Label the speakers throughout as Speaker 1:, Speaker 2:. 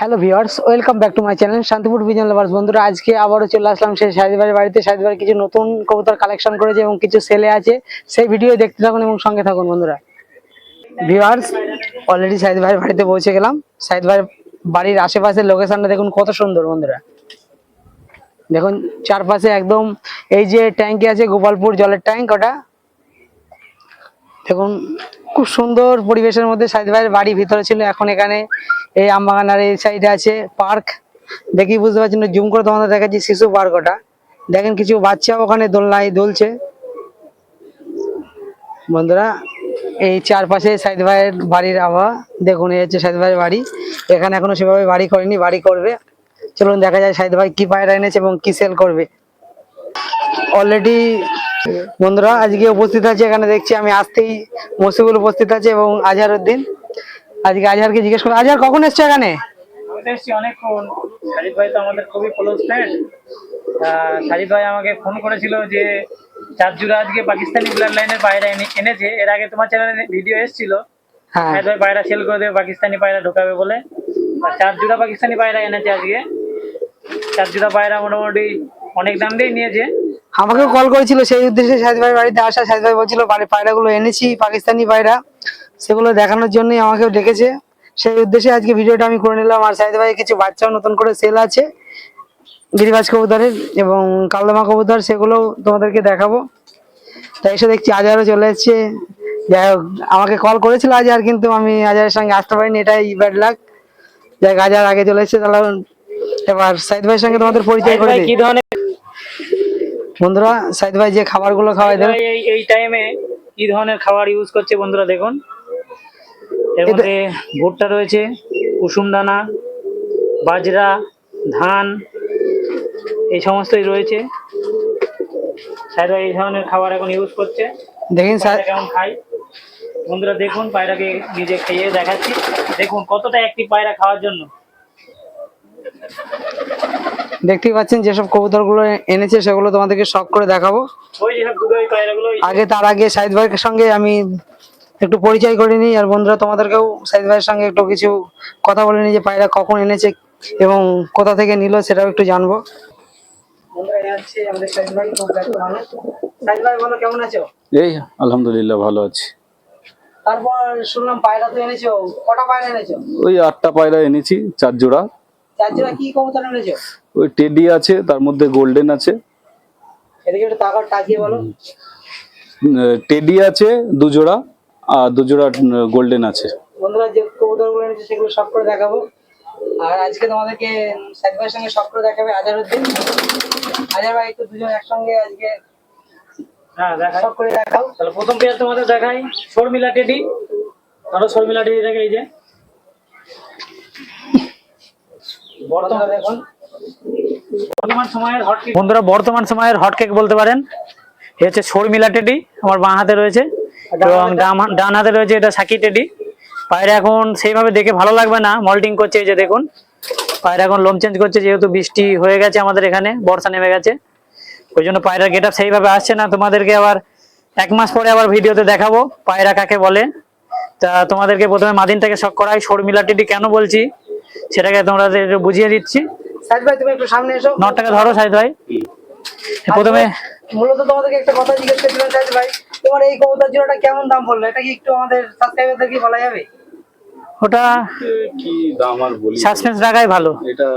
Speaker 1: Hello viewers welcome back to my channel Shantipur pigeon lovers বন্ধুরা, আজকে আবারও চলে আসলাম সেই সাহিদবাড়ির বাড়িতে সাহিদবাড়ি কিছু নতুন কবুতর কালেকশন করেছে এবং কিছু সেলে আছে। সেই ভিডিও দেখতে থাকুন এবং সঙ্গে থাকুন বন্ধুরা। ভিওয়ার্স অলরেডি সাহিদ ভাইয়ের বাড়িতে পৌঁছে গেলাম। সাহিদ ভাইয়ের বাড়ির আশেপাশের লোকেশনটা দেখুন কত সুন্দর বন্ধুরা। দেখুন, চারপাশে একদম এই যে ট্যাঙ্কি আছে, গোপালপুর জলের ট্যাঙ্ক ওটা। দেখুন, খুব সুন্দর পরিবেশের মধ্যে ভাইয়ের বাড়ি ভিতরে ছিল। এখন এখানে এই আমবাগান আর এই সাইডে আছে পার্ক দেখি বুঝতে পারছি না জুম করে তোমাদের দেখাচ্ছি শিশু পার্ক ওটা। দেখেন কিছু বাচ্চা ওখানে দোলনায় দোলছে। বন্ধুরা, এই চারপাশে সাইদ ভাইয়ের বাড়ির আবহাওয়া। দেখুন, এই হচ্ছে সাইদ ভাইয়ের বাড়ি। এখানে এখনও সেভাবে বাড়ি করেনি, বাড়ি করবে। চলুন দেখা যায় সাইদ ভাই কি পায়রা এনেছে এবং কি সেল করবে। অলরেডি বন্ধুরা, আজকে উপস্থিত আছে, এখানে দেখছি আমি আসতেই মসিবুল উপস্থিত আছে এবং আজহার উদ্দিন আজকে আজহারকে জিজ্ঞেস করব আজহার কখন এসছো এখানে?
Speaker 2: অনেকক্ষণ। সাজিদ ভাই তো আমাদের খুবই ক্লোজ ফ্রেন্ড সাজিদ ভাই আমাকে ফোন করেছিল যে আজকে পাকিস্তানি ব্লাড লাইনের পায়রা এনে- এনেছে। এর আগে তোমার চ্যানেলে ভিডিও এসেছিল।
Speaker 1: হ্যাঁ।
Speaker 2: সাজিদ ভাই পায়রা সেল করে দেবে পাকিস্তানি পায়রা ঢোকাবে বলে। পাকিস্তানি পায়রা এনেছে আজকে। পায়রা মোটামুটি অনেক দাম দিয়ে নিয়েছে।
Speaker 1: আমাকেও কল করেছিল সেই উদ্দেশ্যে সাহিদ ভাই বাড়িতে আসা। সাহিদ ভাই বলছিল পায়রাগুলো এনেছি পাকিস্তানি পায়রা। সেগুলো দেখানোর জন্যই আমাকেও ডেকেছে। সেই উদ্দেশ্যে আজকে ভিডিওটা আমি করে নিলাম। আর সাহিদ ভাই কিছু বাচ্চাও নতুন করে সেল আছে। গিরিবাজ কবুতরের এবং কালদমা কবুতর সেগুলো তোমাদেরকে দেখাবো। তাই এসে দেখছি আজহারও চলে এসছে। যাই হোক আমাকে কল করেছিল আজহার কিন্তু আমি আজহারের সঙ্গে আসতে পারিনি। এটাই ব্যাড লাক যাই হোক, আজহার আগে চলে এসছে। তাহলে এবার সাহিদ ভাইয়ের সঙ্গে তোমাদের পরিচয় করে
Speaker 2: কি ধরনের
Speaker 1: বন্ধুরা সাইদ ভাই যে খাবারগুলো খাওয়াই দেন।
Speaker 2: এই এই টাইমে কি ধরনের খাবার ইউজ করছে বন্ধুরা দেখুন। এর মধ্যে ভুট্টা রয়েছে কুসুম দানা বাজরা ধান এই সমস্তই রয়েছে। সাহেব এই ধরনের খাবার এখন ইউজ করছে।
Speaker 1: দেখেন
Speaker 2: পায়রা
Speaker 1: সা-
Speaker 2: কেমন খায়? বন্ধুরা দেখুন পায়রাকে নিজে খেয়ে দেখাচ্ছি। দেখুন কতটা একটি পায়রা খাওয়ার জন্য।
Speaker 1: দেখতেই পাচ্ছেন যেসব কবুতরগুলো এনেছে সেগুলো তোমাদেরকে শখ করে দেখাবো। আগে তার আগে সাইদ ভাইয়ের সঙ্গে আমি একটু পরিচয় করে নিই আর বন্ধুরা তোমাদেরকেও সাইদ ভাইয়ের সঙ্গে একটু কিছু কথা বলে নিই যে পায়রা কখন এনেছে এবং কোথা থেকে নিল সেটাও একটু জানব। এই
Speaker 3: আলহামদুলিল্লাহ ভালো আছি।
Speaker 1: তারপর শুনলাম পায়রা তো এনেছো কটা পায়রা এনেছো?
Speaker 3: ওই আটটা পায়রা এনেছি চার জোড়া।
Speaker 1: চার জোড়া কি কবুতর এনেছো?
Speaker 3: ওই টেডি আছে তার মধ্যে গোল্ডেন আছে।
Speaker 1: এদিকে একটু তাকাও তাকিয়ে বলো।
Speaker 3: টেডি আছে দু জোড়া। আর দু জোড়া গোল্ডেন আছে।
Speaker 1: বন্ধুরা যে কবুতরগুলো এনেছে সেগুলো সব করে দেখাবো। আর আজকে তোমাদেরকে সাইদ ভাইয়ের সঙ্গে সব করে দেখাবে আজারউদ্দিন। আজার ভাই একটু দুজন একসঙ্গে আজকে
Speaker 2: হ্যাঁ দেখাই।
Speaker 1: সব করে দেখাও।
Speaker 2: তাহলে প্রথম পেয়ার তোমাদের দেখাই শর্মিলা টেডি। ধরো শর্মিলা টেডি দেখে এই যে।
Speaker 1: বর্তমানে দেখুন।
Speaker 2: বর্তমান সময়ের হট কেক বন্ধুরা বর্তমান সময়ের হট কেক বলতে পারেন এ হচ্ছে শর্মিলা টেডি আমার বাঁ হাতে রয়েছে। এবং ডান- ডান হাতে রয়েছে এটা সাকি টেডি পায়রা এখন সেইভাবে দেখে ভালো লাগবে না মল্টিং করছে এই যে দেখুন। পায়রা এখন লোম চেঞ্জ করছে যেহেতু বৃষ্টি হয়ে গেছে আমাদের এখানে বর্ষা নেমে গেছে। ওই জন্য পায়রা গেট সেইভাবে আসছে না। তোমাদেরকে আবার এক মাস পরে আবার ভিডিওতে দেখাবো পায়রা কাকে বলে। তা তোমাদেরকে প্রথমে মাদিনটাকে শখ করাই শর্মিলা টেডি কেন বলছি সেটাকে তোমরা বুঝিয়ে দিচ্ছি।
Speaker 1: সাইদ ভাই তুমি একটু সামনে এসো।
Speaker 2: নটটাকে ধরো সাইদ ভাই। প্রথমে
Speaker 1: মূলত তোমাদেরকে একটা কথা জিজ্ঞেস করছিলাম সাইদ ভাই তোমার এই কবুতর জোড়াটা কেমন দাম পড়ল? এটা কি একটু আমাদের সাবস্ক্রাইবারদের কি বলা যাবে?
Speaker 2: ওটা
Speaker 3: কি দাম আর বলি?
Speaker 2: সাসপেন্স রাখাই ভালো।
Speaker 3: এটা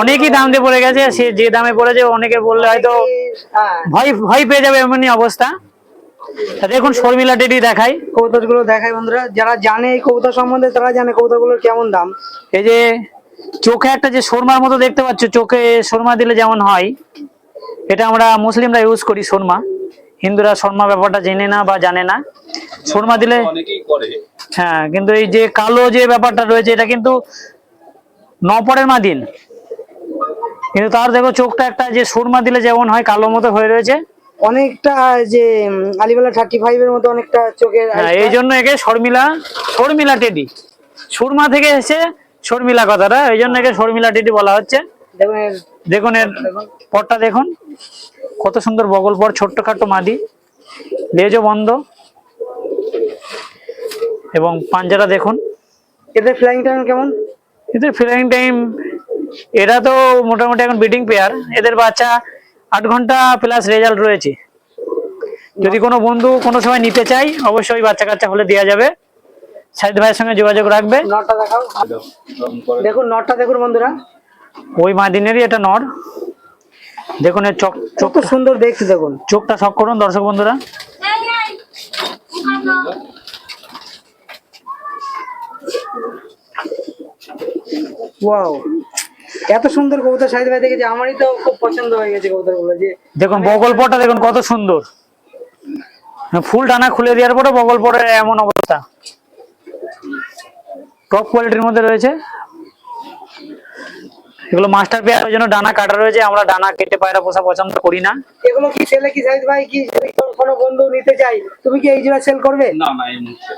Speaker 2: অনেকই দাম দিয়ে পড়ে গেছে সে যে দামে পড়েছে অনেকে বললে হয়তো
Speaker 1: হ্যাঁ।
Speaker 2: ভয় ভয় পেয়ে যাবে এমনই অবস্থা। তা দেখুন শর্মিলা ডেডি দেখাই।
Speaker 1: কবুতরগুলো দেখাই বন্ধুরা যারা জানে এই কবুতর সম্বন্ধে তারা জানে কবুতরগুলোর কেমন দাম।
Speaker 2: এই যে চোখে একটা যে শর্মার মতো দেখতে পাচ্ছ চোখে শর্মা দিলে যেমন হয়। এটা আমরা মুসলিমরা ইউজ করি শর্মা হিন্দুরা শর্মা ব্যাপারটা জেনে না বা জানে না। শর্মা দিলে হ্যাঁ কিন্তু এই যে কালো যে ব্যাপারটা রয়েছে এটা কিন্তু নপরের মাদিন কিন্তু তার দেখো চোখটা একটা যে সুরমা দিলে যেমন হয় কালো মতো হয়ে রয়েছে।
Speaker 1: অনেকটা যে আলিবালা থার্টি ফাইভ এর মতো অনেকটা চোখের
Speaker 2: হ্যাঁ এই জন্য একে শর্মিলা শর্মিলা টেডি। সুরমা থেকে এসে শর্মিলা কথাটা এই জন্য একে শর্মিলা টেডি বলা হচ্ছে।
Speaker 1: দেখুন
Speaker 2: দেখুন এর পরটা দেখুন। কত সুন্দর বগল পর ছোট্ট খাটো মাদি। লেজও বন্ধ। এবং পাঞ্জারা দেখুন।
Speaker 1: এদের ফ্লাইং টাইম কেমন?
Speaker 2: এদের ফ্লাইং টাইম এরা তো মোটামুটি এখন বিডিং পেয়ার এদের বাচ্চা আট ঘণ্টা প্লাস রেজাল্ট রয়েছে। যদি কোনো বন্ধু কোনো সময় নিতে চাই অবশ্যই বাচ্চা কাচ্চা হলে দেওয়া যাবে। সাইদ ভাইয়ের সঙ্গে যোগাযোগ রাখবে।
Speaker 1: নটটা দেখাও। দেখুন নটটা দেখুন বন্ধুরা।
Speaker 2: ওই মাদিনেরই এটা নর। দেখুন এর চোখ চোখ
Speaker 1: সুন্দর দেখতে দেখুন।
Speaker 2: চোখটা শখ করুন দর্শক বন্ধুরা।
Speaker 1: ওয়াও। এত সুন্দর কবুতর সাহিদ ভাই দেখেছি আমারই তো খুব পছন্দ হয়ে গেছে যে
Speaker 2: দেখুন বগলপটা দেখুন কত সুন্দর। ফুল ডানা খুলে দেওয়ার পরে বগলপটের এমন অবস্থা। টপ কোয়ালিটির মধ্যে রয়েছে। এগুলো মাস্টার পেয়ার ওই জন্য ডানা কাটা রয়েছে আমরা ডানা কেটে পায়রা পোষা পছন্দ করি না।
Speaker 1: এগুলো কি সেলে কি সাহিদ ভাই কি যদি কোনো- কোনো বন্ধু নিতে চাই? তুমি কি এই জোড়া সেল করবে?
Speaker 3: না না এই মুহূর্তে।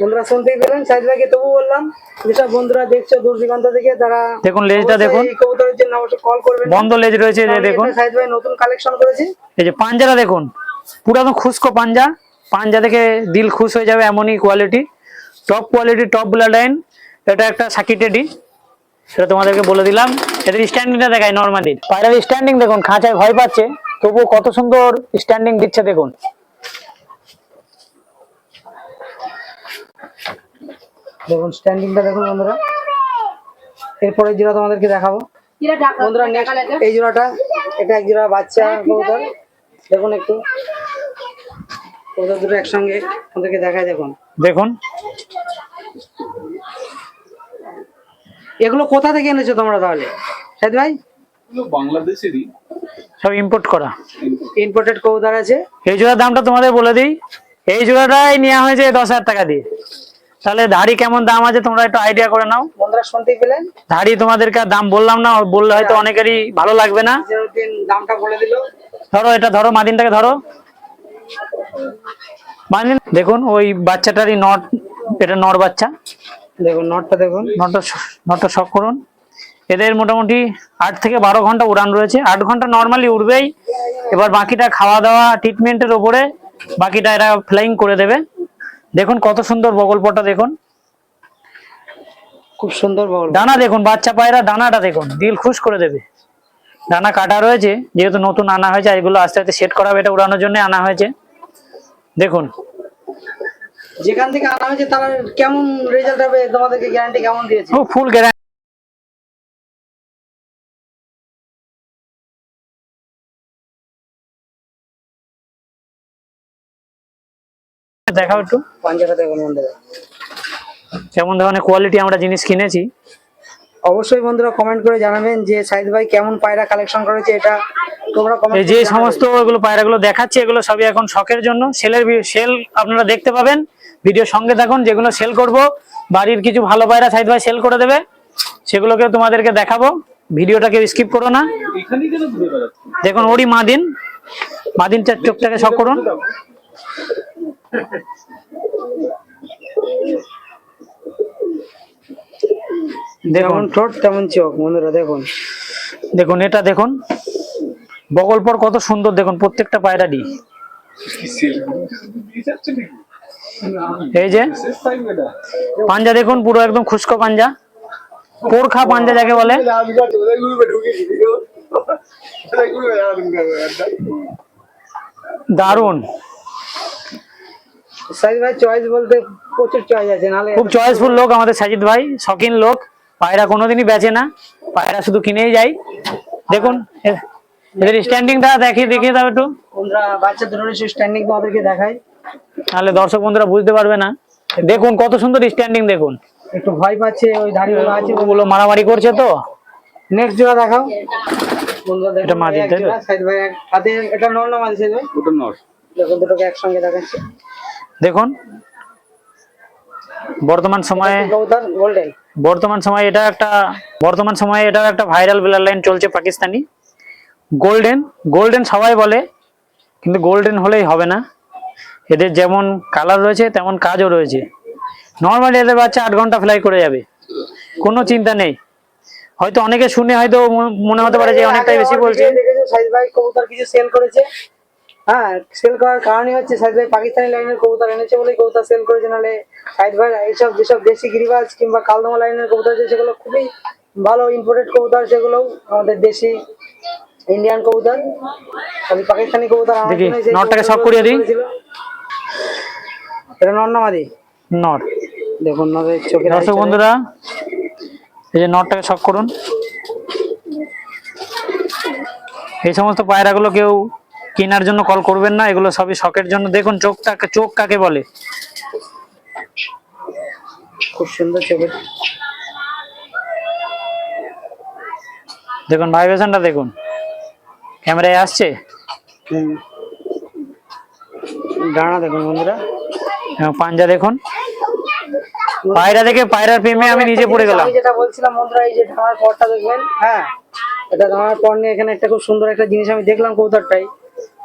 Speaker 1: বন্ধুরা শুনতেই পেলেন সাহিদ ভাইকে তবু বললাম যেসব বন্ধুরা দেখছ দূর দিগন্ত থেকে তারা
Speaker 2: দেখুন লেজটা দেখুন।
Speaker 1: এই কবুতরের জন্য অবশ্যই কল করবেন।
Speaker 2: বন্ধ লেজ রয়েছে যে দেখুন।
Speaker 1: সাহিদ ভাই নতুন কালেকশন করেছে।
Speaker 2: এই যে পাঞ্জাটা দেখুন পুরো একদম খুশকো পাঞ্জা। পাঞ্জা দেখে দিল খুশ হয়ে যাবে এমনই quality top quality top bloodline এটা একটা সাকি টেডি সেটা তোমাদেরকে বলে দিলাম। এদের স্ট্যান্ডিংটা দেখায় নর্মালি পায়রার স্ট্যান্ডিং দেখুন খাঁচায় ভয় পাচ্ছে তবুও কত সুন্দর স্ট্যান্ডিং দিচ্ছে দেখুন।
Speaker 1: দেখুন স্ট্যান্ডিংটা দেখুন বন্ধুরা। এরপরে জোড়া তোমাদেরকে দেখাবো। বন্ধুরা নেক্সট এই জোড়াটা এটা এক জোড়া বাচ্চা কবুতর। দেখুন একটু। কবুতর দুটো একসঙ্গে আমাদেরকে দেখায় দেখুন।
Speaker 2: দেখুন।
Speaker 1: এগুলো কোথা থেকে এনেছো তোমরা তাহলে? সাইদ ভাই?
Speaker 3: বাংলাদেশেরই।
Speaker 2: সব ইম্পোর্ট করা।
Speaker 1: ইম্পোর্টেড কবুতর আছে।
Speaker 2: এই জোড়ার দামটা তোমাদের বলে দিই। এই জোড়াটাই নেওয়া হয়েছে দশ হাজার টাকা দিয়ে। তাহলে ধাড়ি কেমন দাম আছে তোমরা একটু আইডিয়া করে নাও।
Speaker 1: বন্ধুরা শুনতেই পেলেন?
Speaker 2: ধাড়ি তোমাদেরকে আর দাম বললাম না বললে হয়তো অনেকেরই ভালো লাগবে না।
Speaker 1: দামটা বলে দিল।
Speaker 2: ধরো এটা ধরো মাদিনটাকে ধরো। মাদিন দেখুন ওই বাচ্চাটারই নট এটা নর বাচ্চা।
Speaker 1: দেখুন নটটা দেখুন।
Speaker 2: নটটা নটটা শখ করুন। এদের মোটামুটি আট থেকে বারো ঘণ্টা উড়ান রয়েছে। আট ঘণ্টা নর্মালি উড়বেই। এবার বাকিটা খাওয়া দাওয়া ট্রিটমেন্টের ওপরে বাকিটা এরা ফ্লাইং করে দেবে। দেখুন কত সুন্দর বগলপটা দেখুন।
Speaker 1: খুব সুন্দর
Speaker 2: ডানা দেখুন বাচ্চা পায়রা ডানাটা দেখুন দিল খুশ করে দেবে। ডানা কাটা রয়েছে যেহেতু নতুন আনা হয়েছে এগুলো আস্তে আস্তে সেট করা হবে এটা উড়ানোর জন্য আনা হয়েছে। দেখুন
Speaker 1: যেখান থেকে আনা হয়েছে তারা কেমন রেজাল্ট হবে তোমাদেরকে গ্যারান্টি কেমন দিয়েছে?
Speaker 2: ও ফুল গ্যারান্টি দেখাও একটু। কেমন ধরনের কোয়ালিটি আমরা জিনিস কিনেছি।
Speaker 1: অবশ্যই বন্ধুরা কমেন্ট করে জানাবেন যে সাইদ ভাই কেমন পায়রা কালেকশন করেছে এটা তোমরা
Speaker 2: যে সমস্ত এগুলো পায়রাগুলো দেখাচ্ছি এগুলো সবই এখন শখের জন্য। সেলের সেল আপনারা দেখতে পাবেন। ভিডিও সঙ্গে থাকুন যেগুলো সেল করব বাড়ির কিছু ভালো পায়রা সাইড ভাই সেল করে দেবে সেগুলোকে তোমাদেরকে দেখাবো। ভিডিওটাকে স্কিপ করো না। দেখুন ওরই মাদিন। মাদিনটার চোখটাকে শখ করুন। দেখুন।
Speaker 1: ঠোঁট তেমন চোখ বন্ধুরা দেখুন।
Speaker 2: দেখুন এটা দেখুন। বগলপর কত সুন্দর দেখুন প্রত্যেকটা পায়রাডি এই যে পাঞ্জা দেখুন পুরো একদম খুশকো পাঞ্জা। পোরখা পাঞ্জা যাকে বলে। দারুণ
Speaker 1: সাইদ ভাই চয়েস বলতে প্রচুর চয়েস আছে
Speaker 2: খুব চয়েসফুল লোক আমাদের সাজিদ ভাই শখিন লোক। পায়রা কোনোদিনই বেচে না পায়রা শুধু কিনেই যায়। দেখুন এ- এদের স্ট্যান্ডিংটা দেখিয়ে দেখিয়ে দাও একটু।
Speaker 1: বন্ধুরা বাচ্চা দুটোর স্ট্যান্ডিং দেখাই।
Speaker 2: তাহলে দর্শক বন্ধুরা বুঝতে পারবে না। দেখুন কত সুন্দর স্ট্যান্ডিং দেখুন।
Speaker 1: একটু ভয় পাচ্ছে ওই দাড়িগুলো আছে।
Speaker 2: ওগুলো মারামারি করছে তো।
Speaker 1: নেক্সট জোড়া দেখাও।
Speaker 2: এটা মাদি, তাই তো?
Speaker 1: জোড়া, সাইদ ভাই হাতে এটা নর না মাঝে সাইদ ভাই
Speaker 3: ওটা নর।
Speaker 1: দেখুন দুটোকে একসঙ্গে দেখাচ্ছে।
Speaker 2: দেখুন বর্তমান সময়ে
Speaker 1: গোল্ডেন
Speaker 2: বর্তমান সময়ে এটা একটা বর্তমান সময়ে এটা একটা ভাইরাল ব্লাড লাইন চলছে পাকিস্তানি। গোল্ডেন গোল্ডেন সবাই বলে কিন্তু গোল্ডেন হলেই হবে না। এদের যেমন কালার রয়েছে তেমন কাজও রয়েছে। নর্মালি এদের বাচ্চা আট ঘণ্টা ফ্লাই করে যাবে কোনো চিন্তা নেই। হয়তো অনেকে শুনে হয়তো মনে- হতে পারে যে অনেকটাই বেশি বলছে।
Speaker 1: দেখেছ ভাই কবুতর কিছু সেল করেছে। হ্যাঁ সেল করার কারণই হচ্ছে সাইদ ভাই পাকিস্তানি লাইনের কবুতর এনেছে বলেই কবুতর সেল করেছে নাহলে সাইদ ভাই এইসব যেসব দেশি গিরিবাজ কিংবা কালদমা লাইনের কবুতর আছে সেগুলো খুবই ভালো ইম্পোর্টেড কবুতর সেগুলো আমাদের দেশি ইন্ডিয়ান কবুতর পাকিস্তানি কবুতর আমার
Speaker 2: দেখি, নটটাকে সব করিয়ে দিই।
Speaker 1: এটা নন্নামাদি
Speaker 2: নট
Speaker 1: দেখুন নদের চোখে
Speaker 2: দর্শক বন্ধুরা এই যে নটটাকে শক করুন। এই সমস্ত পায়রাগুলো কেউ কেনার জন্য কল করবেন না এগুলো সবই শখের জন্য। দেখুন চোখটাকে চোখ কাকে বলে?
Speaker 1: খুব সুন্দর চোখের।
Speaker 2: দেখুন ভাইব্রেশনটা দেখুন। ক্যামেরায় আসছে?
Speaker 1: হুম। ডানা দেখুন বন্ধুরা।
Speaker 2: এবং পাঞ্জা দেখুন। পায়রা দেখে পায়রার প্রেমে আমি নিজে পড়ে গেলাম।
Speaker 1: আমি যেটা বলছিলাম বন্ধুরা এই যে ধামার পরটা দেখবেন হ্যাঁ এটা ধামার পর নিয়ে এখানে একটা খুব সুন্দর একটা জিনিস আমি দেখলাম কৌতারটাই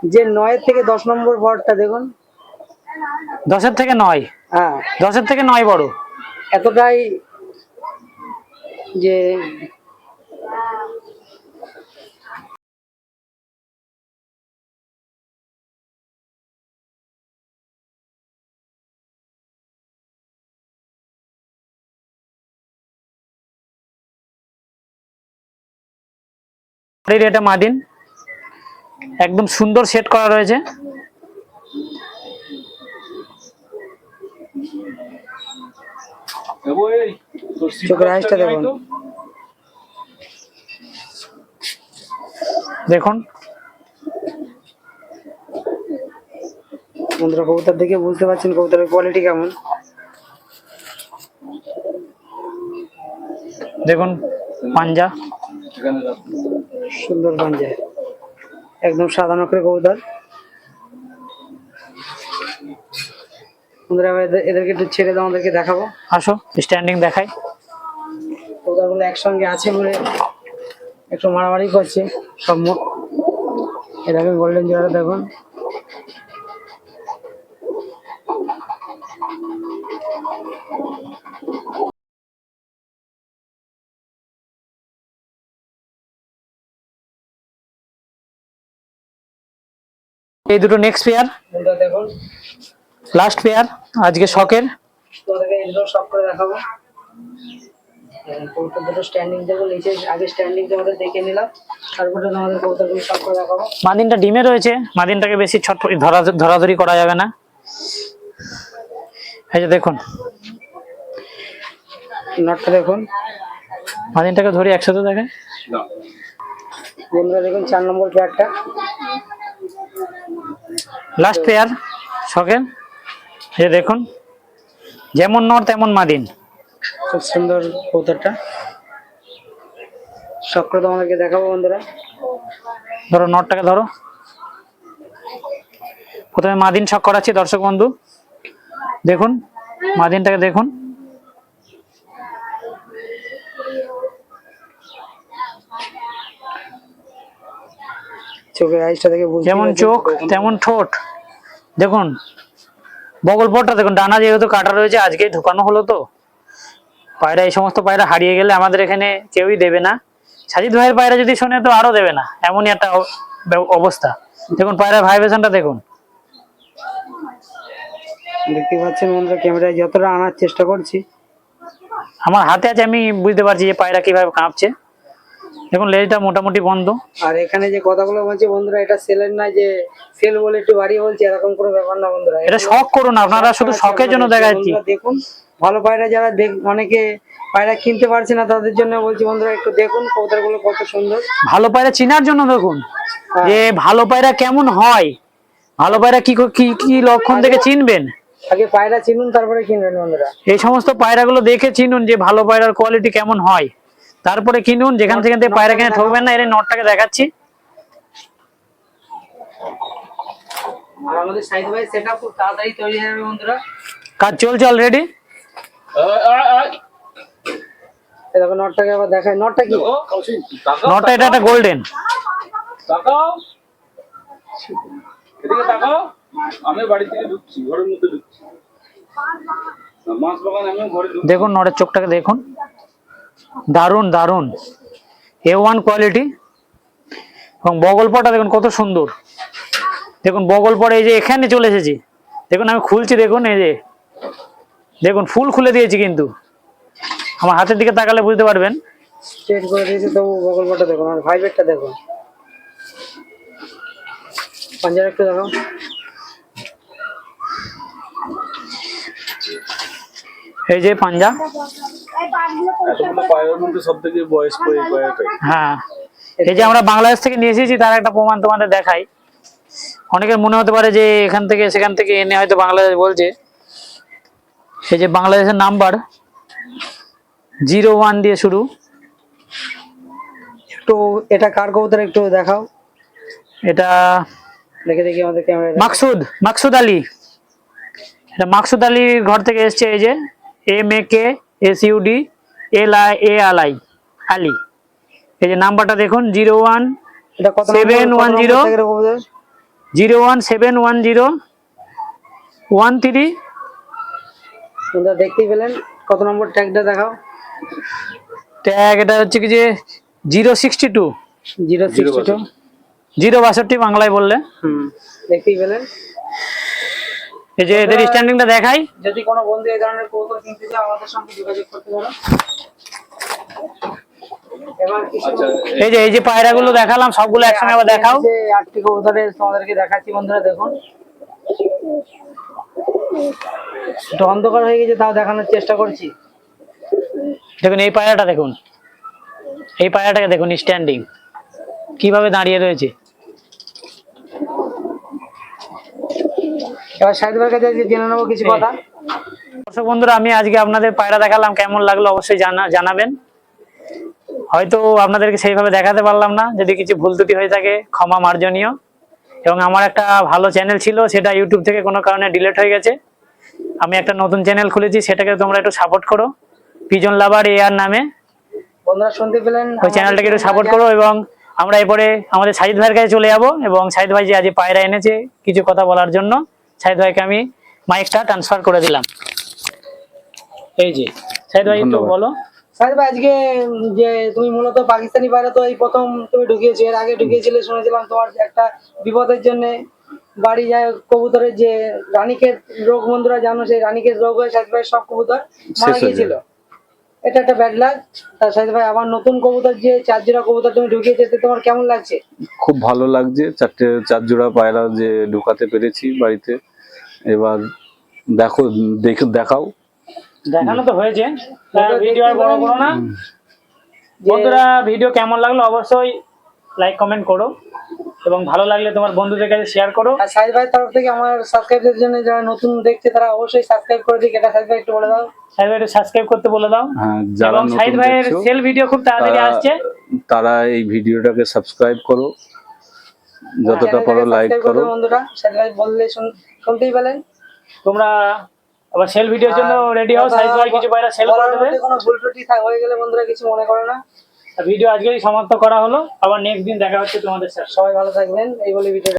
Speaker 1: যে নয়ের থেকে দশ নম্বর পরটা দেখুন।
Speaker 2: দশের থেকে নয়।
Speaker 1: হ্যাঁ।
Speaker 2: দশের থেকে নয় বড়।
Speaker 1: এতটাই যে
Speaker 2: এর এটা মাদিন। একদম সুন্দর সেট করা রয়েছে।
Speaker 1: দেখুন। বন্ধুরা কবুতর দেখে বুঝতে পারছেন কবুতরের কোয়ালিটি কেমন।
Speaker 2: দেখুন পাঞ্জা।
Speaker 1: সুন্দর যায়। একদম সাদা নকরে কবুতর। বন্ধুরা এদেরকে একটু ছেড়ে দাও আমাদেরকে দেখাবো।
Speaker 2: আসো স্ট্যান্ডিং দেখাই।
Speaker 1: কবুতরগুলো একসঙ্গে আছে বলে একটু মারামারি করছে। সব মো- এ গোল্ডেন জোড়াটা দেখুন।
Speaker 2: এই দুটো নেক্সট পেয়ার
Speaker 1: দেখুন।
Speaker 2: লাস্ট পেয়ার আজকে শখের।
Speaker 1: তোমাদেরকে এগুলো করে দেখাবো। দেখুন, দুটো স্ট্যান্ডিং দেখো নিচে আগে স্ট্যান্ডিং দেখে নিলাম। তারপরে তোমাদের কবুতরগুলো সব করে দেখাবো।
Speaker 2: মাদিনটা ডিমে রয়েছে মাদিনটাকে বেশি ধরা ধরাধরি করা যাবে না। এই যে দেখুন।
Speaker 1: নটটা দেখুন।
Speaker 2: মাদিনটাকে ধরি একসাথে দেখে।
Speaker 1: বন্ধুরা দেখুন চার নম্বর পেয়ারটা
Speaker 2: লাস্ট পেয়ার শখের যে দেখুন যেমন নর তেমন মাদিন।
Speaker 1: খুব সুন্দর কবুতরটা। সব করে তোমাদেরকে দেখাবো বন্ধুরা।
Speaker 2: ধরো নটটাকে ধরো। প্রথমে মাদিন শখ করাচ্ছি দর্শক বন্ধু। দেখুন মাদিনটাকে দেখুন।
Speaker 1: চোখের আইসটা দেখে
Speaker 2: যেমন চোখ তেমন ঠোঁট। দেখুন বগলপটটা দেখুন ডানা যেহেতু কাটা রয়েছে আজকেই ঢুকানো হলো তো। পায়রা এই সমস্ত পায়রা হারিয়ে গেলে আমাদের এখানে কেউই দেবে না। সাজিদ ভাইয়ের পায়রা যদি শোনে তো আরও দেবে না এমনই একটা অবস্থা। দেখুন পায়রার ভাইব্রেশনটা দেখুন।
Speaker 1: দেখতে পাচ্ছেন বন্ধুরা ক্যামেরায় যতটা আনার চেষ্টা করছি।
Speaker 2: আমার হাতে আছে আমি বুঝতে পারছি যে পায়রা কীভাবে কাঁপছে। দেখুন লেজটা মোটামুটি বন্ধ।
Speaker 1: আর এখানে যে কথাগুলো বলছি বন্ধুরা এটা সেলের না যে সেল বলে একটু বাড়িয়ে বলছে এরকম কোনো ব্যাপার না বন্ধুরা।
Speaker 2: এটা শখ করুন আপনারা শুধু শখের জন্য দেখাচ্ছি।
Speaker 1: দেখুন ভালো পায়রা যারা দেখ অনেকে পায়রা কিনতে পারছে না তাদের জন্য বলছি বন্ধুরা একটু দেখুন কবুতরগুলো কত সুন্দর।
Speaker 2: ভালো পায়রা চেনার জন্য দেখুন
Speaker 1: হ্যাঁ।
Speaker 2: যে ভালো পায়রা কেমন হয়। ভালো পায়রা কি কো- কি কি লক্ষণ থেকে চিনবেন?
Speaker 1: আগে পায়রা চিনুন তারপরে কিনবেন বন্ধুরা।
Speaker 2: এই সমস্ত পায়রাগুলো দেখে চিনুন যে ভালো পায়রার কোয়ালিটি কেমন হয়। তারপরে কিনুন যেখান থেকে পায়রা কিনে ঠকবেন না এর নটটাকে দেখাচ্ছি।
Speaker 1: হয়ে
Speaker 2: কাজ চলছে অলরেডি
Speaker 1: নটটাকে আবার দেখায় নটটা কি?
Speaker 2: নটটা এটা একটা গোল্ডেন
Speaker 3: তাকাও। এদিকে তাকাও। আমি বাড়ি থেকে ঢুকছি ঘরের মধ্যে ঢুকছি। মাছ বাগান আমি ঘরে
Speaker 2: দেখুন নটের চোখটাকে দেখুন। দারুণ দারুণ। এ ওয়ান কোয়ালিটি এবং বগলপাটা দেখুন কত সুন্দর। দেখুন বগল এই যে এখানে চলে এসেছি। দেখুন, আমি খুলছি, দেখুন, এই যে। দেখুন, ফুল খুলে দিয়েছি কিন্তু। আমার হাতের দিকে তাকালে বুঝতে পারবেন।
Speaker 1: করে দিয়েছে, তবু দেখুন, আর দেখুন।
Speaker 2: এই যে পাঞ্জা। হ্যাঁ। এই যে আমরা বাংলাদেশ থেকে নিয়ে এসেছি তার একটা প্রমাণ তোমাদের দেখাই। অনেকের মনে হতে পারে যে এখান থেকে সেখান থেকে এনে হয়তো বাংলাদেশ বলছে। এই যে বাংলাদেশের নাম্বার জিরো ওয়ান দিয়ে শুরু।
Speaker 1: একটু এটা কার কবুতর একটু দেখাও।
Speaker 2: এটা
Speaker 1: দেখে দেখি আমাদের ক্যামেরা
Speaker 2: মাকসুদ মাকসুদ আলী। এটা মাকসুদ আলীর ঘর থেকে এসছে এই যে। M A K S UD L I A L I Ali এই যে নাম্বারটা দেখুন জিরো ওয়ান
Speaker 1: এটা কত
Speaker 2: 710
Speaker 1: কবুতর
Speaker 2: zero one seven one zero one three.
Speaker 1: দেখতেই পেলেন। কত নম্বর ট্যাগটা দেখাও?
Speaker 2: ট্যাগ এটা হচ্ছে কি যে zero sixty two.
Speaker 1: Zero sixty two.
Speaker 2: Zero বাষট্টি বাংলায় বললে।
Speaker 1: হুম দেখতেই পেলেন।
Speaker 2: এই যে এদের স্ট্যান্ডিংটা দেখাই।
Speaker 1: যদি কোনো বন্ধু এই ধরনের কবুতর কিনতে চাও আমাদের সঙ্গে যোগাযোগ করতে পারো।
Speaker 3: আচ্ছা
Speaker 2: এই যে এই যে পায়রাগুলো দেখালাম সবগুলো একসঙ্গে আবার দেখাও।
Speaker 1: আটটি কবুতরের তোমাদেরকে দেখাচ্ছি বন্ধুরা দেখুন। একটু অন্ধকার হয়ে গেছে তাও দেখানোর চেষ্টা করছি।
Speaker 2: দেখুন এই পায়রাটা দেখুন। এই পায়রাটাকে দেখুন স্ট্যান্ডিং কীভাবে দাঁড়িয়ে রয়েছে।
Speaker 1: এবার সাহিদ ভাইয়ের কাছে জেনে নেব কিছু কথা।
Speaker 2: দর্শক বন্ধুরা আমি আজকে আপনাদের পায়রা দেখালাম কেমন লাগল অবশ্যই জানা জানাবেন। হয়তো আপনাদেরকে সেইভাবে দেখাতে পারলাম না যদি কিছু ভুল ত্রুটি হয়ে থাকে ক্ষমা মার্জনীয়। এবং আমার একটা ভালো চ্যানেল ছিল সেটা ইউটিউব থেকে কোনো কারণে ডিলিট হয়ে গেছে। আমি একটা নতুন চ্যানেল খুলেছি সেটাকে তোমরা একটু সাপোর্ট করো। পিজন লাভার এয়ার নামে।
Speaker 1: বন্ধুরা শুনতে পেলেন
Speaker 2: ওই চ্যানেলটাকে একটু সাপোর্ট করো এবং আমরা এরপরে আমাদের সাজিদ ভাইয়ের কাছে চলে যাব এবং সাজিদ ভাই যে আজ পায়রা এনেছে কিছু কথা বলার জন্য। সাজিদ ভাইকে আমি মাইকটা ট্রান্সফার করে দিলাম। এই যে সাইদ ভাই একটু বলো।
Speaker 1: সাইদ ভাই আজকে যে তুমি মূলত পাকিস্তানি বাইরে তো এই প্রথম তুমি ঢুকিয়েছো এর আগে ঢুকিয়েছিলে শুনেছিলাম তোমার যে একটা বিপদের জন্য বাড়ি যায় কবুতরের যে রানীকে রোগ বন্ধুরা জানো সেই রানীকে রোগ হয়ে সাইদ ভাই সব কবুতর মারা গিয়েছিল। এটা একটা ব্যাড লাগ তা সাহিদ ভাই আবার নতুন কবুতর যে চার জোড়া কবুতর তুমি ঢুকিয়েছো তোমার কেমন লাগছে?
Speaker 3: খুব ভালো লাগছে। চারটে চার জোড়া পায়রা যে ঢুকাতে পেরেছি বাড়িতে। এবার দেখো দেখে দেখাও।
Speaker 2: দেখানো তো হয়েছে। ভিডিও আর বড় করো না। বন্ধুরা ভিডিও কেমন লাগল? অবশ্যই লাইক কমেন্ট করো। এবং ভালো লাগলে তোমার বন্ধুদের কাছে শেয়ার করো।
Speaker 1: আর সাহিদ ভাইয়ের তরফ থেকে আমার সাবস্ক্রাইবদের জন্য যারা নতুন দেখছে তারা অবশ্যই সাবস্ক্রাইব করে দিক। এটা সাহিদ ভাই একটু বলে দাও।
Speaker 2: সাহিদ ভাই সাবস্ক্রাইব করতে বলে দাও।
Speaker 3: হ্যাঁ যারা
Speaker 2: এবং সাহিদ ভাইয়ের সেল ভিডিও খুব তাড়াতাড়ি আসছে।
Speaker 3: তারা এই ভিডিওটাকে সাবস্ক্রাইব করো। যতটা
Speaker 1: চ্যানেলটাকে
Speaker 3: পারো লাইক করো।
Speaker 1: করবে বন্ধুরা সাহিদ ভাই বললে শুন- শুনতেই পেলেন।
Speaker 2: তোমরা আবার সেল ভিডিওর জন্য রেডি হও। সাহিদ ভাই কিছু পায়রা সেল করে দেবে।
Speaker 1: কোনো ভুল ত্রুটি থাক- হয়ে গেলে বন্ধুরা কিছু মনে করো না।
Speaker 2: ভিডিও আজকেই সমাপ্ত করা হলো। আবার নেক্সট দিন দেখা হচ্ছে তোমাদের স্যার
Speaker 1: সবাই ভালো থাকবেন। এই বলে ভিডিও